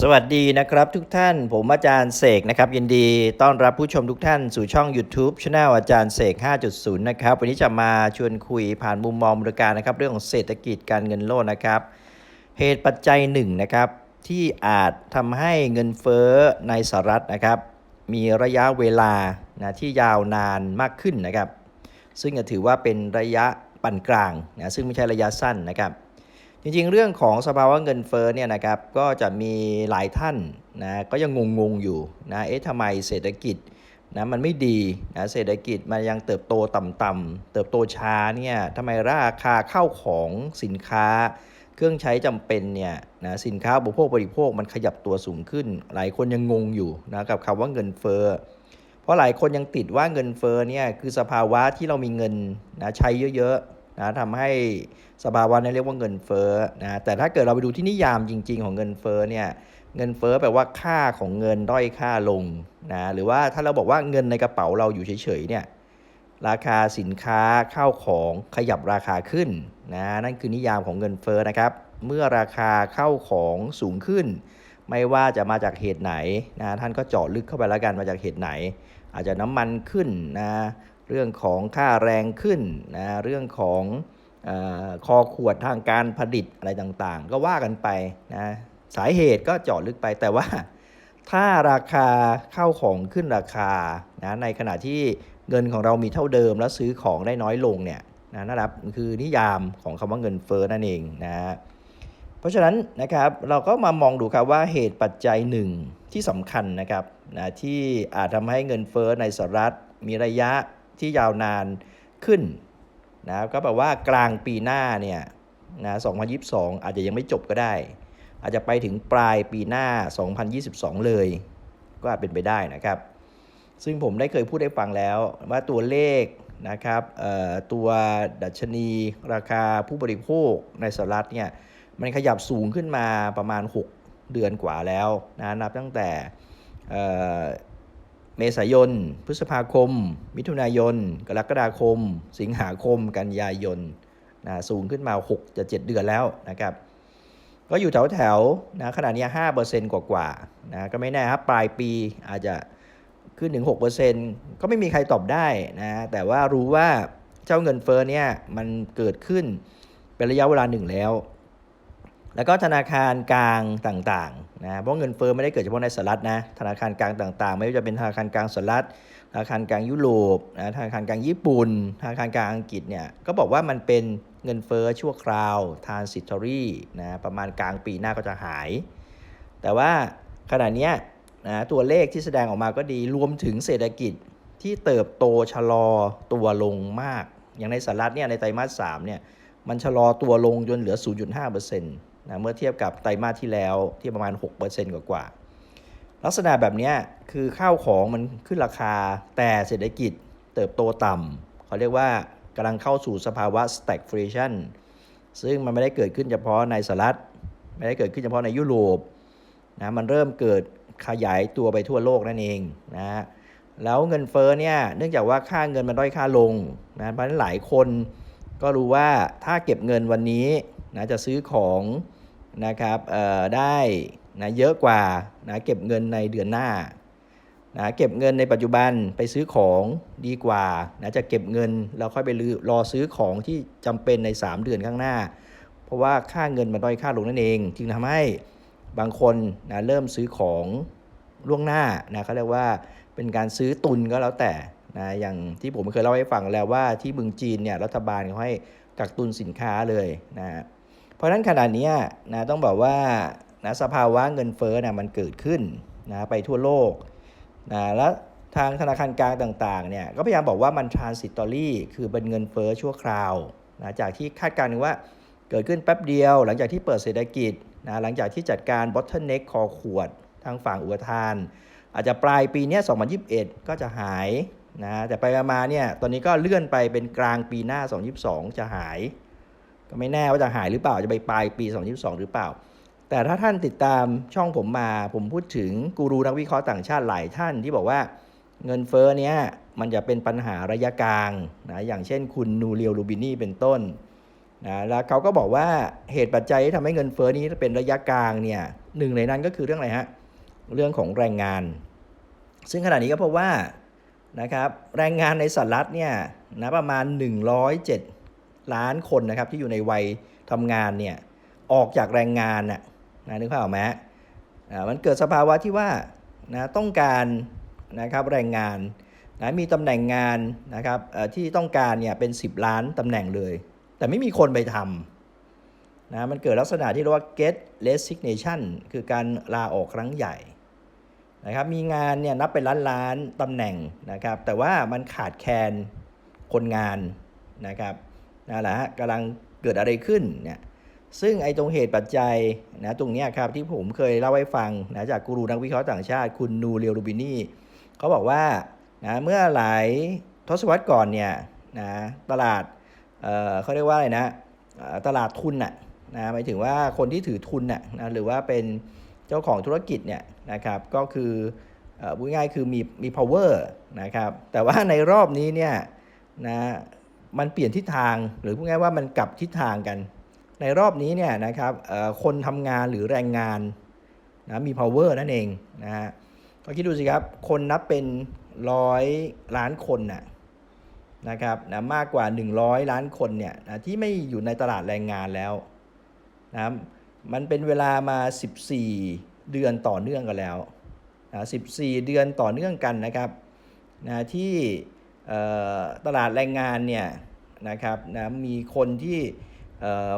สวัสดีนะครับทุกท่านผมอาจารย์เสกนะครับยินดีต้อนรับผู้ชมทุกท่านสู่ช่อง YouTube c h anel อาจารย์เสก 5.0 นะครับวันนี้จะมาชวนคุยผ่านมุมมองบริการนะครับ เรื่องของเศรษฐกิจการเงินโลกนะครับ เหตุปัจจัยหนึ่งนะครับ ที่อาจทำให้เงินเฟ้อในสหรัฐนะครับ มีระยะเวลานะที่ยาวนานมากขึ้นนะครับ ซึ่งจะถือว่าเป็นระยะปานกลางนะซึ่งไม่ใช่ระยะสั้นนะครับ จริงๆ เรื่องของสภาวะเงินเฟ้อเนี่ยนะครับก็จะมีหลายท่านนะก็ยังงงๆอยู่นะเอ๊ะทำไมเศรษฐกิจนะมันไม่ดีนะเศรษฐกิจมันยังเติบโตต่ำๆเติบโตช้าเนี่ยทำไมราคาเข้าของสินค้า เครื่องใช้จำเป็นเนี่ยนะสินค้าอุปโภคบริโภคมันขยับตัวสูงขึ้น หลายคนยังงงอยู่นะกับคำว่าเงินเฟ้อเพราะหลายคนยังติดว่าเงินเฟ้อเนี่ยคือสภาวะที่เรามีเงินนะใช้เยอะๆ นะทำให้สภาวะนี้เรียกว่าเงินเฟ้อนะแต่ถ้าเกิดเราไปดูที่นิยามจริง ๆ ของเงินเฟ้อเนี่ยเงินเฟ้อแปลว่าค่าของเงินด้อยค่าลงนะหรือว่าถ้าเราบอกว่าเงินในกระเป๋าเราอยู่เฉยๆเนี่ยราคาสินค้าข้าวของขยับราคาขึ้นนะนั่นคือนิยามของเงินเฟ้อนะครับเมื่อราคาเข้าของสูงขึ้น ไม่ว่าจะมาจากเหตุไหนนะท่านก็เจาะลึกเข้าไปแล้วกันมาจากเหตุไหน อาจจะน้ำมันขึ้นนะ เรื่องของค่าแรงขึ้นนะเรื่องของอคอขวดทางการผลิตอะไรต่างๆ ก็ว่ากันไปนะสาเหตุก็เจาะลึกไปแต่ว่า ถ้าราคาเข้าของขึ้นราคานะในขณะที่เงินของเรามีเท่าเดิมแล้วซื้อของได้น้อยลงเนี่ยนะนะครับคือนิยามของคำว่าเงินเฟ้อนั่นเองนะเพราะฉะนั้นนะครับเราก็มามองดูครับว่าเหตุปัจจัยหนึ่งที่สำคัญนะครับนะที่อาจทำให้เงินเฟ้อในสหรัฐมีระยะ ที่ยาวนานขึ้นนะครับก็แปลว่ากลางปีหน้าเนี่ยนะ2022 อาจจะยังไม่จบก็ได้ อาจจะไปถึงปลายปีหน้า 2022 เลย ก็อาจเป็นไปได้นะครับ ซึ่งผมได้เคยพูดให้ฟังแล้วว่าตัวเลขนะครับเอ่อตัวดัชนีราคาผู้บริโภคในสหรัฐเนี่ยมันขยับสูงขึ้นมาประมาณ 6 เดือนกว่าแล้วนะนับตั้งแต่ เมษายน พฤษภาคม มิถุนายน กรกฎาคม สิงหาคม กันยายนนะสูงขึ้นมา 6 จะ 7 เดือนแล้วนะครับ ก็อยู่แถวแถวนะขนาดนี้5%กว่ากว่าๆนะก็ไม่แน่ครับ ปลายปีอาจจะขึ้นถึง6%ก็ไม่มีใครตอบได้นะ แต่ว่ารู้ว่าเจ้าเงินเฟ้อเนี่ยมันเกิดขึ้นเป็นระยะเวลาหนึ่งแล้ว แล้วก็ธนาคารกลางต่างๆนะเพราะเงินเฟ้อไม่ได้เกิดเฉพาะในสหรัฐนะธนาคารกลางต่างๆ ไม่ว่าจะเป็นธนาคารกลางสหรัฐธนาคารกลางยุโรปนะธนาคารกลางญี่ปุ่น ธนาคารกลางอังกฤษเนี่ยก็บอกว่ามันเป็นเงินเฟ้อชั่วคราว transitory นะประมาณกลางปีหน้าก็จะหาย แต่ว่าขณะนี้นะตัวเลขที่แสดงออกมาก็ดีรวมถึงเศรษฐกิจที่เติบโตชะลอตัวลงมาก อย่างในสหรัฐเนี่ยในไตรมาส3เนี่ยมันชะลอตัวลงจนเหลือ 0.5% นะเมื่อเทียบกับไตรมาสที่แล้วที่ประมาณ 6%กว่ากว่าๆลักษณะแบบนี้คือข้าวของมันขึ้นราคาแต่เศรษฐกิจเติบโตต่ำเขาเรียกว่ากำลังเข้าสู่สภาวะ stagflation ซึ่งมันไม่ได้เกิดขึ้นเฉพาะในสหรัฐไม่ได้เกิดขึ้นเฉพาะในยุโรปนะมันเริ่มเกิดขยายตัวไปทั่วโลกนั่นเองนะแล้วเงินเฟ้อเนี่ยเนื่องจากว่าค่าเงินมันด้อยค่าลงนะเพราะฉะนั้นหลายคนก็รู้ว่าถ้าเก็บเงินวันนี้นะจะซื้อของ นะครับเอ่อได้นะเยอะกว่านะเก็บเงินในเดือนหน้านะเก็บเงินในปัจจุบันไปซื้อของดีกว่านะจะเก็บเงินแล้วค่อยไปรอซื้อของที่จำเป็นใน 3 เดือนข้างหน้า เพราะว่าค่าเงินมันด้อยค่าลงนั่นเอง จึงทำให้บางคนนะเริ่มซื้อของล่วงหน้านะเขาเรียกว่าเป็นการซื้อตุนก็แล้วแต่นะอย่างที่ผมเคยเล่าให้ฟังแล้วว่าที่เมืองจีนเนี่ยรัฐบาลเขาให้กักตุนสินค้าเลยนะ ราะฉะนั้นขนาดนี้นะต้องบอกว่านะสภาวะเงินเฟ้อนะมันเกิดขึ้นนะไปทั่วโลกนะแล้วทางธนาคารกลางต่างๆเนี่ยก็พยายามบอกว่ามัน transitory คือเป็นเงินเฟ้อชั่วคราวนะจากที่คาดการณ์ว่าเกิดขึ้นแป๊บเดียว หลังจากที่เปิดเศรษฐกิจนะหลังจากที่จัดการ bottleneck คอขวด ทางฝั่งอุปทาน อาจจะปลายปีนี้ย2021 ก็จะหายนะแต่ไปมาเนี่ยตอนนี้ก็เลื่อนไปเป็นกลางปีหน้า 2022 จะหาย ก็ไม่แน่ว่าจะหายหรือเปล่าจะไปปลายปี 2022 หรือเปล่า แต่ถ้าท่านติดตามช่องผมมา ผมพูดถึงกูรูนักวิเคราะห์ต่างชาติหลายท่านที่บอกว่าเงินเฟ้อเนี้ยมันจะเป็นปัญหาระยะกลางนะอย่างเช่นคุณนูเรียวลูบินี่เป็นต้นนะแล้วเขาก็บอกว่าเหตุปัจจัยที่ทำให้เงินเฟ้อนี้เป็นระยะกลางเนี่ยหนึ่งในนั้นก็คือเรื่องอะไรฮะเรื่องของแรงงาน ซึ่งขณะนี้ก็พบว่านะครับแรงงานในสหรัฐเนี่ยนะประมาณ 107 ล้านคนนะครับที่อยู่ในวัยทำงานเนี่ยออกจากแรงงานน่ะนะนึกภาพออกไหมฮะมันเกิดสภาวะที่ว่านะต้องการนะครับแรงงานนะมีตำแหน่งงานนะครับที่ต้องการเนี่ยเป็น 10 ล้านตำแหน่งเลย แต่ไม่มีคนไปทำนะมันเกิดลักษณะที่เรียกว่า get resignation คือการลาออกครั้งใหญ่นะครับมีงานเนี่ยนับเป็นล้านล้านตำแหน่งนะครับแต่ว่ามันขาดแคลนคนงานนะครับ นั่นแหละฮะกำลังเกิดอะไรขึ้นเนี่ยซึ่งไอ้ตรงเหตุปัจจัยนะตรงนี้ครับที่ผมเคยเล่าให้ฟังนะจากกูรูนักวิเคราะห์ต่างชาติ คุณนูเรียวรูบินีเขาบอกว่านะเมื่อหลายทศวรรษก่อนเนี่ยนะตลาดเเขาเรียกว่าอะไรนะตลาดทุนน่ะนะหมายถึงว่าคนที่ถือทุนน่ะนะหรือว่าเป็นเจ้าของธุรกิจเนี่ยนะครับก็คือเอ่อพูดง่ายๆคือมีมี power นะครับแต่ว่าในรอบนี้เนี่ยนะ มันเปลี่ยนทิศทางหรือพูดง่ายๆว่ามันกลับทิศทางกัน ในรอบนี้เนี่ยนะครับคนทำงานหรือแรงงานนะมี power นั่นเองนะฮะก็คิดดูสิครับ คนนับเป็นร้อยล้านคนน่ะนะครับนะมากกว่า 100 ล้านคนเนี่ยนะที่ไม่อยู่ในตลาดแรงงานแล้วนะมันเป็นเวลามา 14 เดือนต่อเนื่องกันแล้วนะ14 เดือนต่อเนื่องกันนะครับนะที่ ตลาดแรงงานเนี่ยนะครับนะมีคนที่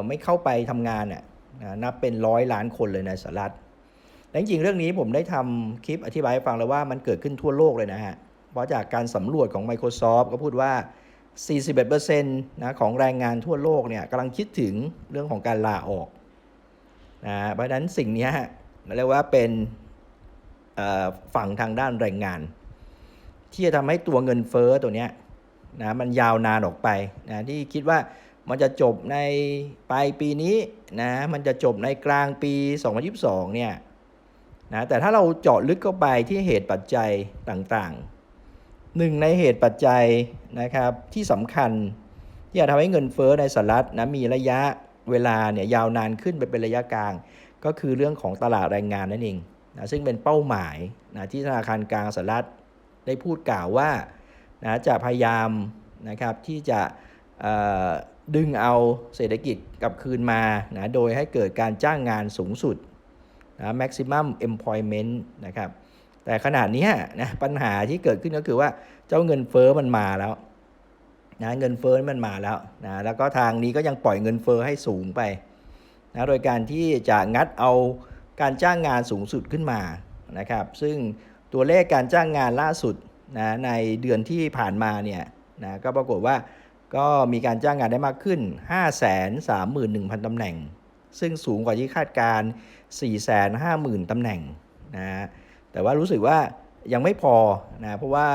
ไม่เข้าไปทำงานน่ะนับเป็นร้อยล้านคนเลยในสหรัฐและจริงเรื่องนี้ผมได้ทำคลิปอธิบายให้ฟังแล้วว่ามันเกิดขึ้นทั่วโลกเลยนะฮะ เพราะจากการสำรวจของ Microsoft ก็พูดว่า 41%นะของแรงงานทั่วโลกเนี่ยกำลังคิดถึงเรื่องของการลาออกนะเพราะฉะนั้นสิ่งนี้เรียกว่าเป็นฝั่งทางด้านแรงงาน ที่จะทำให้ตัวเงินเฟ้อตัวเนี้ยนะมันยาวนานออกไปนะที่คิดว่ามันจะจบในปลายปีนี้นะมันจะจบในกลางปี 2022 เนี่ยนะแต่ถ้าเราเจาะลึกเข้าไปที่เหตุปัจจัยต่างๆหนึ่งในเหตุปัจจัยนะครับที่สำคัญที่จะทำให้เงินเฟ้อในสหรัฐนะมีระยะเวลาเนี่ยยาวนานขึ้นไปเป็นระยะกลาง ก็คือเรื่องของตลาดแรงงานนั่นเองนะซึ่งเป็นเป้าหมายนะที่ธนาคารกลางสหรัฐ ได้พูดกล่าวว่านะจะพยายามนะครับที่จะดึงเอาเศรษฐกิจกลับคืนมานะโดยให้เกิดการจ้างงานสูงสุดนะ maximum employment นะครับแต่ขนาดนี้นะปัญหาที่เกิดขึ้นก็คือว่าเจ้าเงินเฟ้อมันมาแล้วนะเงินเฟ้อมันมาแล้วนะแล้วก็ทางนี้ก็ยังปล่อยเงินเฟ้อให้สูงไปนะโดยการที่จะงัดเอาการจ้างงานสูงสุดขึ้นมานะครับ ซึ่ง ตัวเลขการจ้างงานล่าสุดนะในเดือนที่ผ่านมาเนี่ยนะก็ปรากฏว่าก็มีการจ้างงานได้มากขึ้น 531,000 ตำแหน่ง ซึ่งสูงกว่าที่คาดการ 450,000 ตำแหน่งนะแต่ว่ารู้สึกว่ายังไม่พอนะเพราะว่า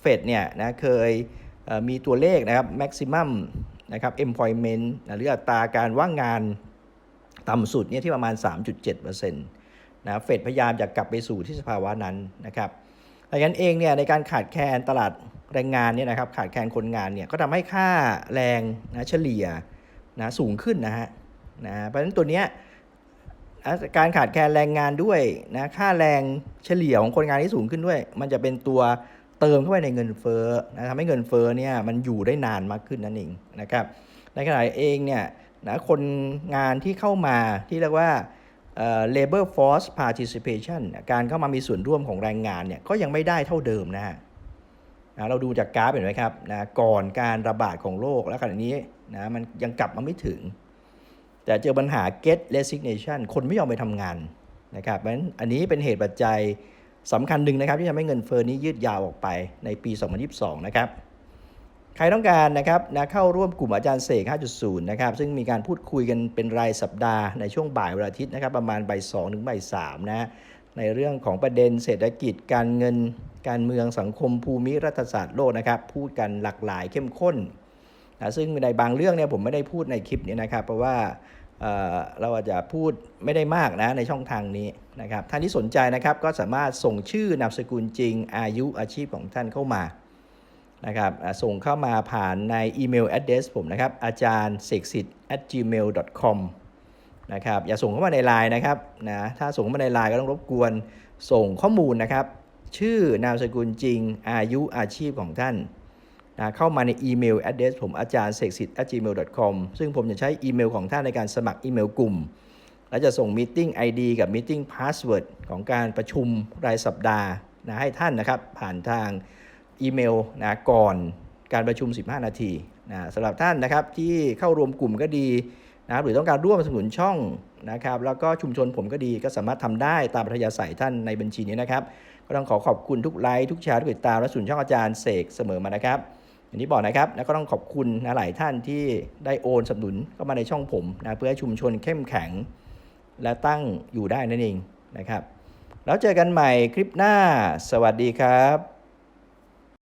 เฟดเนี่ยนะเคยเมีตัวเลขนะครับ maximum นะครับ employment นะหรืออัตราการว่างงานต่ำสุดเนี่ยที่ประมาณ 3.7% นะเฟดพยายามจะกลับไปสู่ที่สภาวะนั้นนะครับดังนั้นเองเนี่ยในการขาดแคลนตลาดแรงงานเนี่ยนะครับขาดแคลนคนงานเนี่ยก็ทำให้ค่าแรงนะเฉลี่ยนะสูงขึ้นนะฮะนะเพราะฉะนั้นตัวเนี้ยการขาดแคลนแรงงานด้วยนะค่าแรงเฉลี่ยของคนงานที่สูงขึ้นด้วย มันจะเป็นตัวเติมเข้าไปในเงินเฟ้อนะทำให้เงินเฟ้อเนี่ยมันอยู่ได้นานมากขึ้นนั่นเองนะครับในขณะเองเนี่ยนะคนงานที่เข้ามาที่เรียกว่า labor force participation การเข้ามามีส่วนร่วมของแรงงานเนี่ยก็ยังไม่ได้เท่าเดิมนะฮะนะเราดูจากกราฟเห็นไหมครับนะก่อนการระบาดของโรคแล้วขณะนี้นะมันยังกลับมาไม่ถึง แต่เจอปัญหา get resignation คนไม่ยอมไปทำงานนะครับเพราะฉะนั้นอันนี้เป็นเหตุปัจจัยสำคัญหนึ่งนะครับที่ทำให้เงินเฟ้อนี้ยืดยาวออกไปในปี 2022 นะครับ ใครต้องการนะครับนะเข้าร่วมกลุ่มอาจารย์เสก 5.0 นะครับ ซึ่งมีการพูดคุยกันเป็นรายสัปดาห์ในช่วงบ่ายวันอาทิตย์นะครับ ประมาณบ่าย2ถึงบ่าย3นะในเรื่องของประเด็นเศรษฐกิจการเงินการเมืองสังคมภูมิรัฐศาสตร์โลกนะครับ พูดกันหลากหลายเข้มข้นนะซึ่งในบางเรื่องเนี่ยผมไม่ได้พูดในคลิปนี้นะครับ เพราะว่าเเราอาจจะพูดไม่ได้มากนะในช่องทางนี้นะครับท่านที่สนใจนะครับก็สามารถส่งชื่อนามสกุลจริงอายุอาชีพของท่านเข้ามา นะครับส่งเข้ามาผ่านในอีเมล address ผมนะครับอาจารย์เสกสิทธิ์ at gmail com นะครับอย่าส่งเข้ามาในไลน์นะครับนะถ้าส่งเข้ามาในไลน์ก็ต้องรบกวนส่งข้อมูลนะครับ ชื่อนามสกุลจริง อายุอาชีพของท่านนะเข้ามาในอีเมล address ผมอาจารย์เสกสิทธิ์ gmail com ซึ่งผมจะใช้อีเมลของท่านในการสมัครอีเมลกลุ่ม และจะส่ง Meeting ID กับ Meeting Password ของการประชุมรายสัปดาห์นะให้ท่านนะครับผ่านทาง อีเมลนะก่อนการประชุม 15 นาทีนะสำหรับท่านนะครับที่เข้ารวมกลุ่มก็ดีนะรหรือต้องการร่วมสนับสนุนช่องนะครับแล้วก็ชุมชนผมก็ดีก็สามารถทำได้ตามพัทยาศัยท่านในบัญชีนี้นะครับ ก็ต้องขอขอบคุณทุกไลค์ทุกแชร์ทุกติดตามและสนุนช่องอาจารย์เสกเสมอมานะครับอย่างที่บอกนะครับแล้วก็ต้องขอบคุณนะหลายท่านที่ได้โอนสนับสนุนเข้ามาในช่องผมนะเพื่อให้ชุมชนเข้มแข็ง และตั้งอยู่ได้นั่นเองนะครับ แล้วเจอกันใหม่คลิปหน้า สวัสดีครับ